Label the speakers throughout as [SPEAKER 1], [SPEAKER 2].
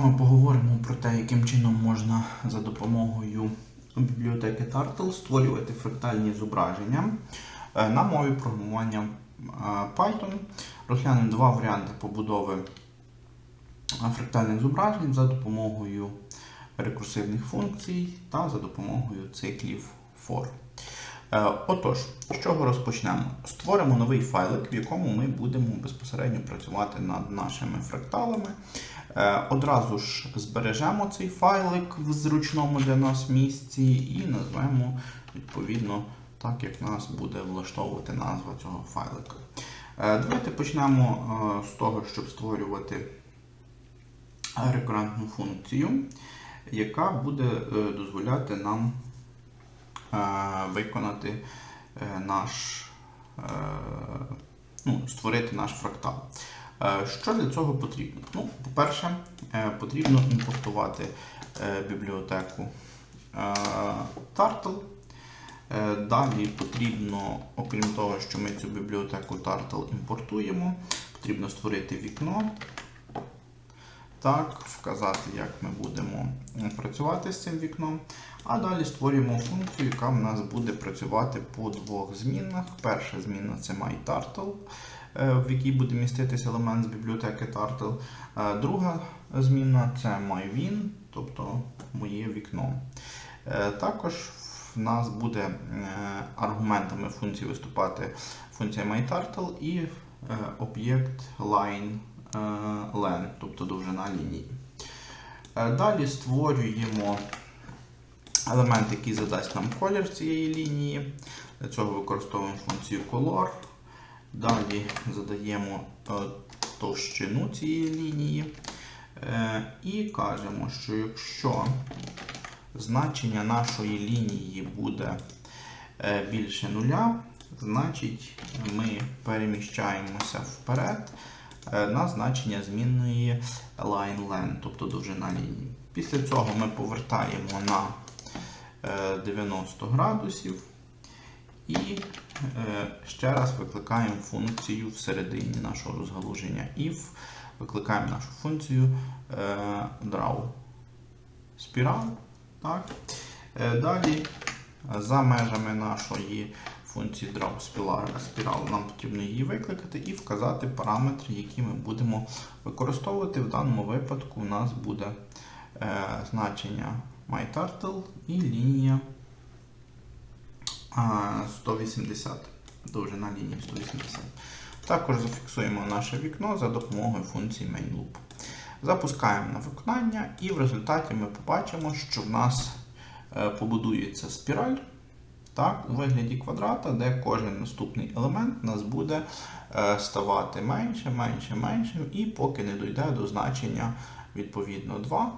[SPEAKER 1] вами поговоримо про те, яким чином можна за допомогою бібліотеки Turtle створювати фрактальні зображення е, на мові програмування е, Python. Розглянемо два варіанти побудови е, фрактальних зображень за допомогою рекурсивних функцій та за допомогою циклів for. Отож, з чого розпочнемо? Створимо новий файлик, в якому ми будемо безпосередньо працювати над нашими фракталами. Е, Одразу ж збережемо цей файлик в зручному для нас місці і назвемо відповідно так, як нас буде влаштовувати назва цього файлика. Е, Давайте почнемо е, з того, щоб створювати рекуррентну функцію, яка буде дозволяти нам виконати наш, ну, створити наш фрактал. Е, Що для цього потрібно? Ну, По-перше, е, потрібно імпортувати е, бібліотеку Turtle. Далі потрібно, окрім того, що ми цю бібліотеку Turtle імпортуємо, потрібно створити вікно. Так, вказати, як ми будемо працювати з цим вікном. А далі створюємо функцію, яка в нас буде працювати по двох змінах. Перша зміна це myTurtle, е, в якій буде міститися елемент з бібліотеки Turtle. Е, Друга зміна це myWin, тобто моє вікно. Е, Також в нас буде е, аргументами функції виступати функція myTurtle і е, об'єкт line е, тобто довжина лінії. Е, Далі створюємо елемент, який задасть нам колір цієї лінії. Для цього використовуємо функцію color. Далі задаємо е, товщину цієї лінії. Е, І кажемо, що якщо значення нашої лінії буде е, більше нуля, значить ми переміщаємося вперед на значення змінної line len, тобто довжина лінії. Після цього ми повертаємо на е, 90 градусів і ще раз викликаємо функцію всередині нашого розгалуження if, викликаємо нашу функцію е, draw spiral. Так. Е, Далі за межами нашої функції draw spiral нам потрібно її викликати і вказати параметри, які ми будемо використовувати. В даному випадку у нас буде е, значення myTurtle і лінія 180. Довжина лінії 180. Також зафіксуємо наше вікно за допомогою функції mainLoop. Запускаємо на виконання, і в результаті ми побачимо, що в нас е, побудується спіраль так, у вигляді квадрата, де кожен наступний елемент у нас буде е, ставати менше, менше, меншим, і поки не дійде до значення відповідно 2.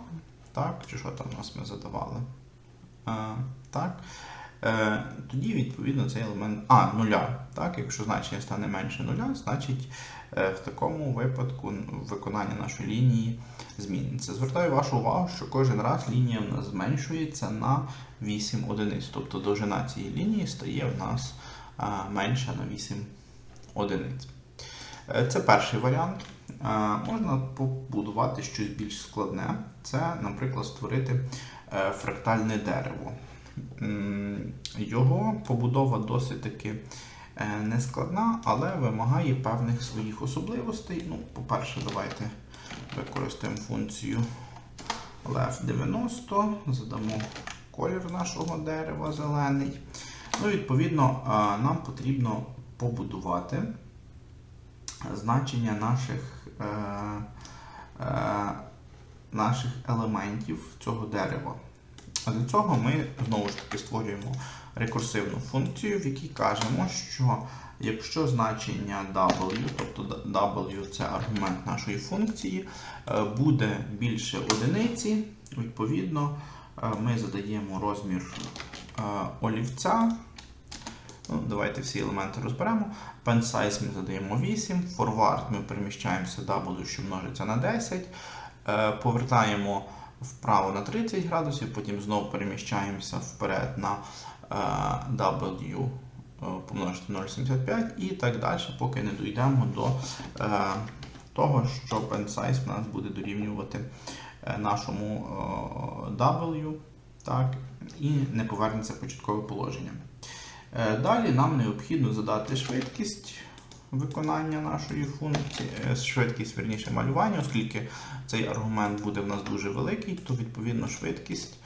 [SPEAKER 1] Так, чи що там у нас ми задавали? Е, так. Е, тоді, відповідно, цей елемент. А, нуля. Так, якщо значення стане менше нуля, значить е, в такому випадку виконання нашої лінії зміниться. Звертаю вашу увагу, що кожен раз лінія в нас зменшується на 8 одиниць. Тобто довжина цієї лінії стає в нас е, менша на 8 одиниць. Це перший варіант. Можна побудувати щось більш складне. Це, наприклад, створити фрактальне дерево. Його побудова досить таки е, нескладна, але вимагає певних своїх особливостей. Ну, По-перше, давайте використаємо функцію left90, задамо колір нашого дерева зелений. Ну, Відповідно, е, нам потрібно побудувати значення наших, е, е, наших елементів цього дерева. А для цього ми знову ж таки створюємо рекурсивну функцію, в якій кажемо, що якщо значення W, тобто W це аргумент нашої функції, е, буде більше одиниці, відповідно е, ми задаємо розмір е, олівця. Ну, Давайте всі елементи розберемо. Pen size ми задаємо 8, forward ми переміщаємося W, що множиться на 10. Е, Повертаємо вправо на 30 градусів, потім знову переміщаємося вперед на е, W е, помножити на 0,75 і так далі, поки не дійдемо до е, того, що pen size у нас буде дорівнювати нашому W, так, і не повернеться початкове положення. Далі нам необхідно задати швидкість виконання нашої функції, е, швидкість верніше малювання, оскільки цей аргумент буде в нас дуже великий, то відповідно швидкість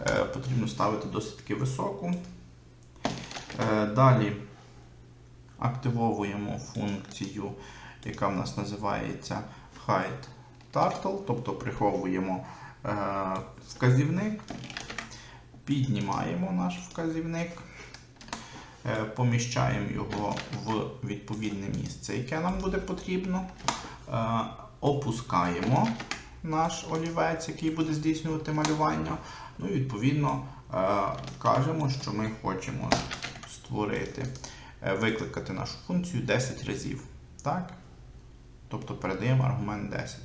[SPEAKER 1] е, потрібно ставити досить таки високу. Е, Далі активовуємо функцію, яка в нас називається hide turtle, тобто приховуємо вказівник, піднімаємо наш вказівник, поміщаємо його в відповідне місце, яке нам буде потрібно. Е, опускаємо наш олівець, який буде здійснювати малювання. Ну і відповідно е, кажемо, що ми хочемо створити, е, викликати нашу функцію 10 разів. Так? Тобто передаємо аргумент 10.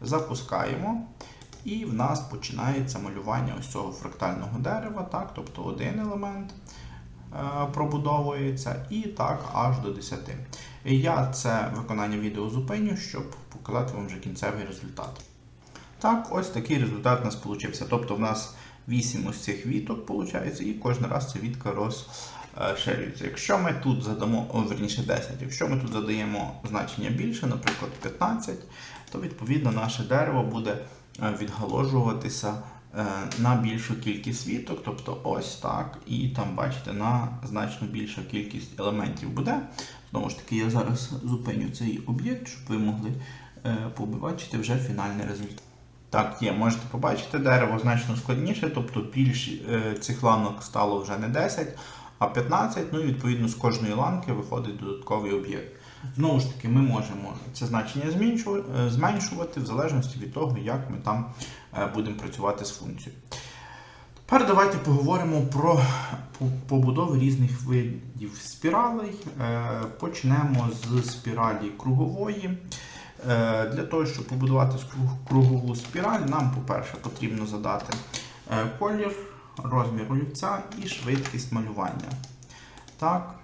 [SPEAKER 1] Запускаємо. І в нас починається малювання ось цього фрактального дерева. Так? Тобто один елемент е, пробудовується і так аж до 10. Я це виконання відео зупиню, щоб показати вам вже кінцевий результат. Так, ось такий результат у нас вийшов. Тобто в нас 8 ось цих віток виходить, і кожен раз ця вітка розширюється. Якщо ми тут задамо, верніше 10, якщо ми тут задаємо значення більше, наприклад 15, то відповідно наше дерево буде е, відгаложуватися е, на більшу кількість віток, тобто ось так, і там, бачите, на значно більша кількість елементів буде. Знову ж таки, я зараз зупиню цей об'єкт, щоб ви могли е, побачити вже фінальний результат. Так, є, можете побачити, дерево значно складніше, тобто більше е, цих ланок стало вже не 10, а 15, ну і відповідно з кожної ланки виходить додатковий об'єкт. Знову ж таки, ми можемо це значення зменшувати, е, в залежності від того, як ми там е, будемо працювати з функцією. Тепер давайте поговоримо про по- побудови різних видів спіралей. Е, Почнемо з спіралі кругової. Е, Для того, щоб побудувати кругову спіраль, нам, по-перше, потрібно задати е, колір, розмір олівця і швидкість малювання. Так.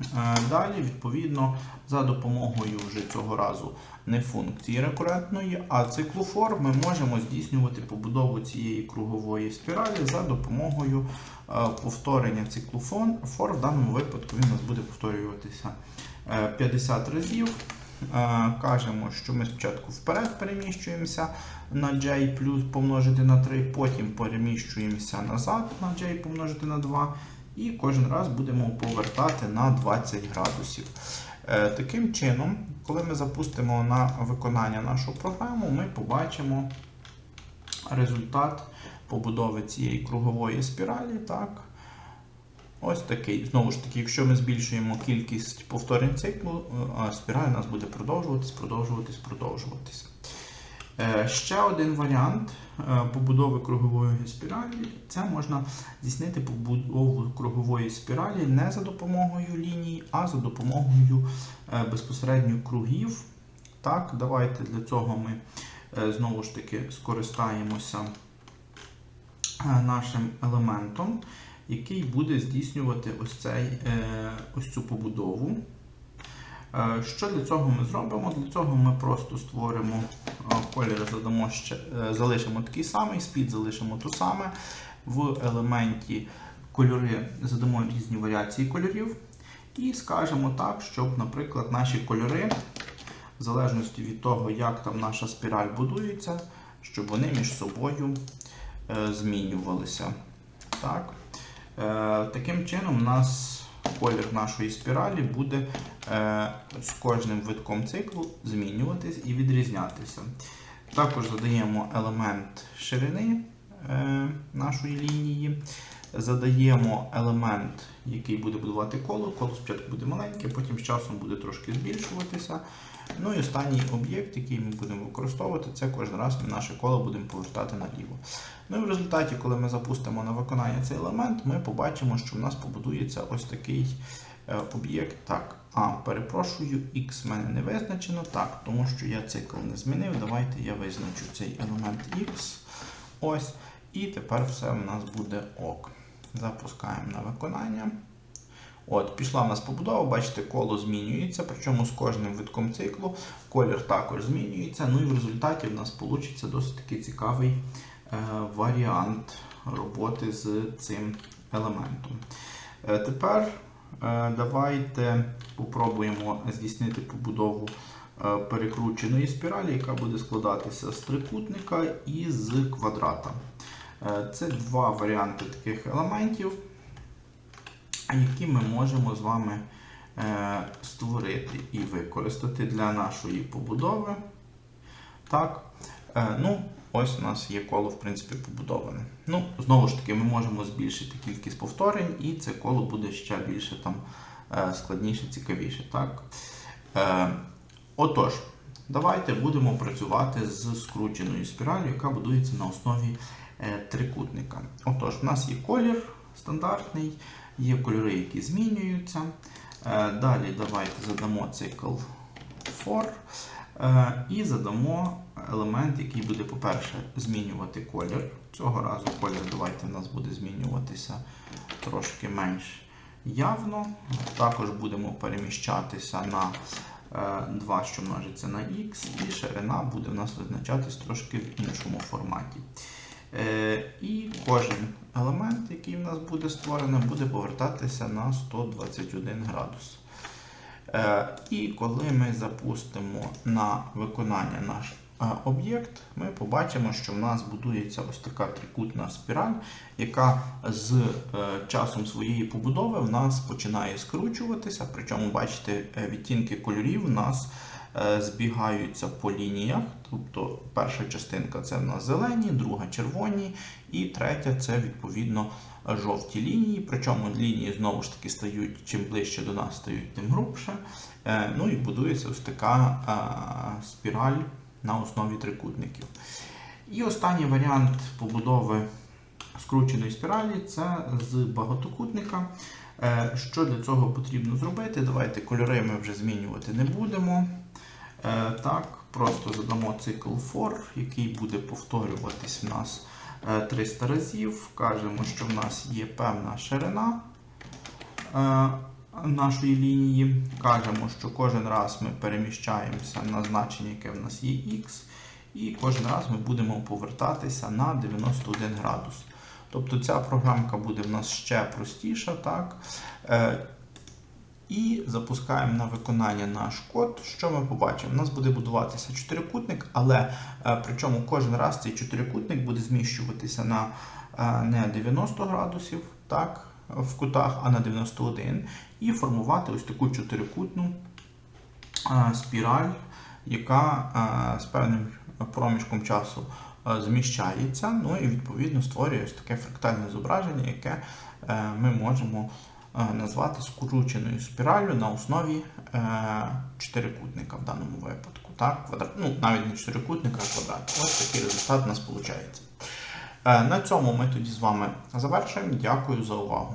[SPEAKER 1] Е, Далі, відповідно, за допомогою вже цього разу не функції рекурентної, а циклу форм ми можемо здійснювати побудову цієї кругової спіралі за допомогою е, повторення циклу форм. В даному випадку він у нас буде повторюватися е, 50 разів. Е, Кажемо, що ми спочатку вперед переміщуємося на j плюс помножити на 3, потім переміщуємося назад на j помножити на 2. І кожен раз будемо повертати на 20 градусів. Е, Таким чином, коли ми запустимо на виконання нашу програму, ми побачимо результат побудови цієї кругової спіралі. Так. Ось такий. Знову ж таки, якщо ми збільшуємо кількість повторень циклу, е, спіраль у нас буде продовжуватись, продовжуватись, продовжуватись. Е, Ще один варіант е, побудови кругової спіралі це можна здійснити побудову кругової спіралі не за допомогою ліній, а за допомогою е, безпосередньо кругів. Так, давайте для цього ми знову ж таки скористаємося нашим елементом, який буде здійснювати ось, цей, ось цю побудову. Е, Що для цього ми зробимо? Для цього ми просто створимо е, колір, задамо ще, е, залишимо такий самий, спід залишимо ту саме. В елементі кольори задамо різні варіації кольорів. І скажемо так, щоб, наприклад, наші кольори, в залежності від того, як там наша спіраль будується, щоб вони між собою змінювалися. Так. Таким чином, у нас колір нашої спіралі буде е, з кожним витком циклу змінюватись і відрізнятися. Також задаємо елемент ширини е, нашої лінії. Задаємо елемент, який буде будувати коло. Коло спочатку буде маленьке, потім з часом буде трошки збільшуватися. Ну і останній об'єкт, який ми будемо використовувати, це кожен раз ми наше коло будемо повертати наліво. Ну і в результаті, коли ми запустимо на виконання цей елемент, ми побачимо, що в нас побудується ось такий е, об'єкт. Так, а, перепрошую, X в мене не визначено. Так, тому що я цикл не змінив. Давайте я визначу цей елемент X. Ось. І тепер все в нас буде ок. Запускаємо на виконання. От, пішла в нас побудова, бачите, коло змінюється, причому з кожним витком циклу колір також змінюється. Ну і в результаті в нас вийде досить такий цікавий е, варіант роботи з цим елементом. Е, тепер е, давайте спробуємо здійснити побудову е, перекрученої спіралі, яка буде складатися з трикутника і з квадрата. Е, Це два варіанти таких елементів, які ми можемо з вами е, створити і використати для нашої побудови. Так, е, ну, ось у нас є коло, в принципі, побудоване. Ну, знову ж таки, ми можемо збільшити кількість повторень, і це коло буде ще більше там е, складніше, цікавіше. Так? Отож, давайте будемо працювати з скрученою спіралью, яка будується на основі трикутника. Отож, в нас є колір стандартний, є кольори, які змінюються. Е, Далі давайте задамо цикл for. Е, І задамо елемент, який буде, по-перше, змінювати колір. Цього разу колір давайте у нас буде змінюватися трошки менш явно. Також будемо переміщатися на 2, що множиться на x, і ширина буде у нас визначатись трошки в іншому форматі. Е, І кожен елемент, який в нас буде створений, буде повертатися на 121 градус. Е, І коли ми запустимо на виконання наш е, об'єкт, ми побачимо, що в нас будується ось така трикутна спіраль, яка з часом своєї побудови в нас починає скручуватися. Причому, бачите, відтінки кольорів в нас збігаються по лініях. Тобто перша частинка це в нас зелені, друга червоні, і третя це відповідно жовті лінії. Причому лінії знову ж таки стають чим ближче до нас стають, тим грубше. Е, Ну і будується ось така е, спіраль на основі трикутників. І останній варіант побудови скрученої спіралі це з багатокутника. Е, Що для цього потрібно зробити? Давайте кольори ми вже змінювати не будемо. Е, Так, просто задамо цикл for, який буде повторюватись в нас е, 300 разів. Кажемо, що в нас є певна ширина е, нашої лінії. Кажемо, що кожен раз ми переміщаємося на значення, яке в нас є x, і кожен раз ми будемо повертатися на 91 градус. Тобто ця програмка буде в нас ще простіша. так? І запускаємо на виконання наш код. Що ми побачимо? У нас буде будуватися чотирикутник, але е, причому кожен раз цей чотирикутник буде зміщуватися на е, не 90 градусів так, в кутах, а на 91, і формувати ось таку чотирикутну е, спіраль, яка з певним проміжком часу зміщається. Ну і відповідно створює ось таке фрактальне зображення, яке ми можемо назвати скрученою спіраллю на основі е, чотирикутника в даному випадку. Так? Квадрат, ну, навіть не чотирикутника, а квадрат. Ось такий результат у нас виходить. Е, На цьому ми тоді з вами завершуємо. Дякую за увагу.